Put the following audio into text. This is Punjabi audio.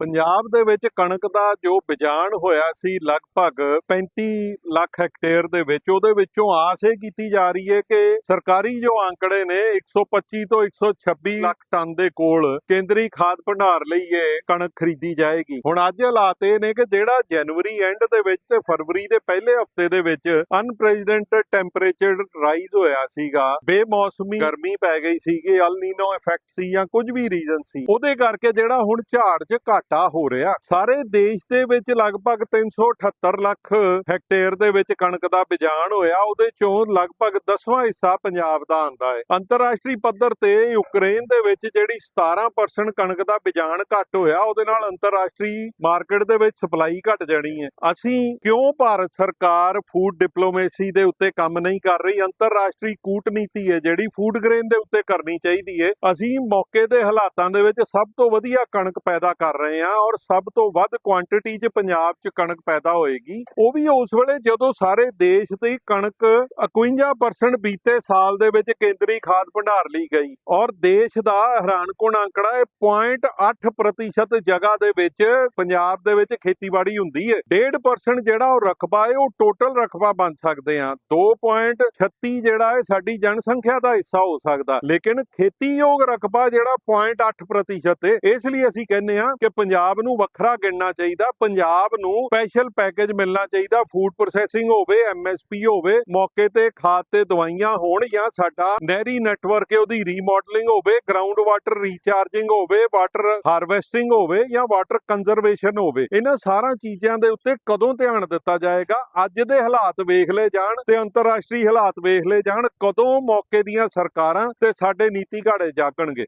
ਪੰਜਾਬ ਦੇ ਵਿੱਚ ਕਣਕ ਦਾ ਜੋ ਬਿਜਾਨ ਹੋਇਆ ਸੀ ਲਗਭਗ 35 ਲੱਖ ਹੈਕਟੇਅਰ ਦੇ ਵਿੱਚ, ਉਹਦੇ ਵਿੱਚੋਂ ਆਸ ਇਹ ਕੀਤੀ ਜਾ ਰਹੀ ਹੈ ਕਿ ਸਰਕਾਰੀ ਜੋ ਅੰਕੜੇ ਨੇ 125 ਤੋਂ 126 ਲੱਖ ਟਨ ਦੇ ਕੋਲ ਕੇਂਦਰੀ ਖਾਦ ਭੰਡਾਰ ਲਈ ਇਹ ਕਣਕ ਖਰੀਦੀ ਜਾਏਗੀ। ਹੁਣ ਅੱਜ ਹਾਲਾਤ ਇਹ ਨੇ ਕਿ ਜਿਹੜਾ ਜਨਵਰੀ ਐਂਡ ਦੇ ਵਿੱਚ ਤੇ ਫਰਵਰੀ ਦੇ ਪਹਿਲੇ ਹਫ਼ਤੇ ਦੇ ਵਿੱਚ ਅਨਪ੍ਰੈਜ਼ੀਡੈਂਟ ਟੈਂਪਰੇਚਰ ਰਾਈਜ਼ ਹੋਇਆ ਸੀਗਾ, ਬੇਮੌਸਮੀ ਗਰਮੀ ਪੈ ਗਈ ਸੀਗੀ, ਅਲ ਨੀਨੋ ਇਫੈਕਟ ਸੀ ਜਾਂ ਕੁਝ ਵੀ ਰੀਜ਼ਨ ਸੀ, ਉਹਦੇ ਕਰਕੇ ਜਿਹੜਾ ਹੁਣ ਝਾੜ 'ਚ ਘਾਟਾ ਹੋ ਰਿਹਾ। ਸਾਰੇ ਦੇਸ਼ ਦੇ ਵਿੱਚ ਲਗਭਗ 378 ਲੱਖ ਹੈਕਟੇਅਰ ਦੇ ਵਿੱਚ ਕਣਕ ਦਾ ਬਿਜਾਨ ਹੋਇਆ। ਉਹਦੇ ਚੋਂ ਲਗਭਗ 10ਵਾਂ ਹਿੱਸਾ ਪੰਜਾਬ ਦਾ ਆਂਦਾ ਹੈ। ਅੰਤਰਰਾਸ਼ਟਰੀ ਪੱਧਰ ਤੇ ਯੂਕਰੇਨ ਦੇ ਵਿੱਚ ਜਿਹੜੀ 17% ਕਣਕ ਦਾ ਬਿਜਾਨ ਘੱਟ ਹੋਇਆ, ਉਹਦੇ ਨਾਲ ਅੰਤਰਰਾਸ਼ਟਰੀ ਮਾਰਕੀਟ ਦੇ ਵਿੱਚ ਸਪਲਾਈ ਘਟ ਜਾਣੀ ਹੈ। ਅਸੀਂ ਕਿਉਂ ਭਾਰਤ ਸਰਕਾਰ ਫੂਡ ਡਿਪਲੋਮੇਸੀ ਦੇ ਉੱਤੇ ਕੰਮ ਨਹੀਂ ਕਰ ਰਹੀ? ਅੰਤਰਰਾਸ਼ਟਰੀ ਕੂਟਨੀਤੀ ਹੈ ਜਿਹੜੀ ਫੂਡ ਗ੍ਰੇਨ ਦੇ ਉੱਤੇ ਕਰਨੀ ਚਾਹੀਦੀ ਹੈ। ਅਸੀਂ ਮੌਕੇ ਦੇ ਹਾਲਾਤਾਂ ਦੇ ਵਿੱਚ ਸਭ ਤੋਂ ਵਧੀਆ ਕਣਕ ਪੈਦਾ ਕਰ ਰਹੇ ਹਾਂ ਔਰ ਸਭ ਤੋਂ ਵੱਧ ਕੁਆਂਟੀਟੀ 'ਚ ਪੰਜਾਬ 'ਚ ਕਣਕ ਪੈਦਾ ਹੋਏਗੀ। ਉਹ ਵੀ ਉਸ ਵੇਲੇ ਜਦੋਂ ਸਾਰੇ ਦੇਸ਼ ਦੀ ਕਣਕ 51% ਬੀਤੇ ਸਾਲ ਦੇ ਵਿੱਚ ਕੇਂਦਰੀ ਖਾਦ ਭੰਡਾਰ ਲਈ ਗਈ ਔਰ ਦੇਸ਼ ਦਾ ਹੈਰਾਨਕੁਨ ਅੰਕੜਾ ਹੈ 0.8% ਜਗ੍ਹਾ ਦੇ ਵਿੱਚ ਪੰਜਾਬ ਦੇ ਵਿੱਚ ਖੇਤੀਬਾੜੀ ਹੁੰਦੀ ਹੈ। 1.5% ਜਿਹੜਾ ਉਹ ਰਕਬਾ ਹੈ, ਉਹ ਟੋਟਲ ਰਕਬਾ ਬਣ ਸਕਦੇ ਆ 2.36 ਜਿਹੜਾ ਹੈ, ਸਾਡੀ ਜਨਸੰਖਿਆ ਦਾ ਹਿੱਸਾ ਹੋ ਸਕਦਾ। ਲੇਕਿਨ ਖੇਤੀਯੋਗ ਰਕਬਾ ਜਿਹੜਾ 0.8% ਹੈ, ਇਸ ਲਈ ਅਸੀਂ ਕਹਿੰਦੇ ਆ ਕਿ ਪੰਜਾਬ ਨੂੰ ਵੱਖਰਾ ਗਿਣਨਾ ਚਾਹੀਦਾ, ਪੰਜਾਬ ਨੂੰ ਸਪੈਸ਼ਲ ਪੈਕੇਜ ਮਿਲਣਾ ਚਾਹੀਦਾ ਫੂਡ ਪ੍ਰੋਸੈਸਿੰਗ ਹੋਵੇ ਐਮਐਸਪੀ ਹੋਵੇ, ਮੌਕੇ ਤੇ ਖਾਦ ਤੇ ਦਵਾਈਆਂ ਹੋਣ ਜਾਂ ਸਾਡਾ ਨਹਿਰੀ ਨੈਟਵਰਕ ਹੈ, ਉਹਦੀ ਰੀਮਾਡਲਿੰਗ ਹੋਵੇ ਗਰਾਊਂਡ ਵਾਟਰ ਰੀਚਾਰਜਿੰਗ ਹੋਵੇ ਵਾਟਰ ਹਾਰਵੈਸਟਿੰਗ ਹੋਵੇ ਜਾਂ ਵਾਟਰ ਕੰਜ਼ਰਵੇਸ਼ਨ ਹੋਵੇ, ਇਹਨਾਂ ਸਾਰਾ ਚੀਜ਼ਾਂ ਦੇ ਉੱਤੇ ਕਦੋਂ ਧਿਆਨ ਦਿੱਤਾ ਜਾਏਗਾ? ਅੱਜ ਦੇ ਹਾਲਾਤ ਵੇਖ ਲਏ ਜਾਣ ਤੇ ਅੰਤਰਰਾਸ਼ਟਰੀ ਹਾਲਾਤ ਵੇਖ ਲਏ ਜਾਣ, ਕਦੋਂ ਮੌਕੇ ਦੀਆਂ ਸਰਕਾਰਾਂ ਤੇ ਸਾਡੇ ਨੀਤੀ ਘਾੜੇ ਜਾਗਣਗੇ?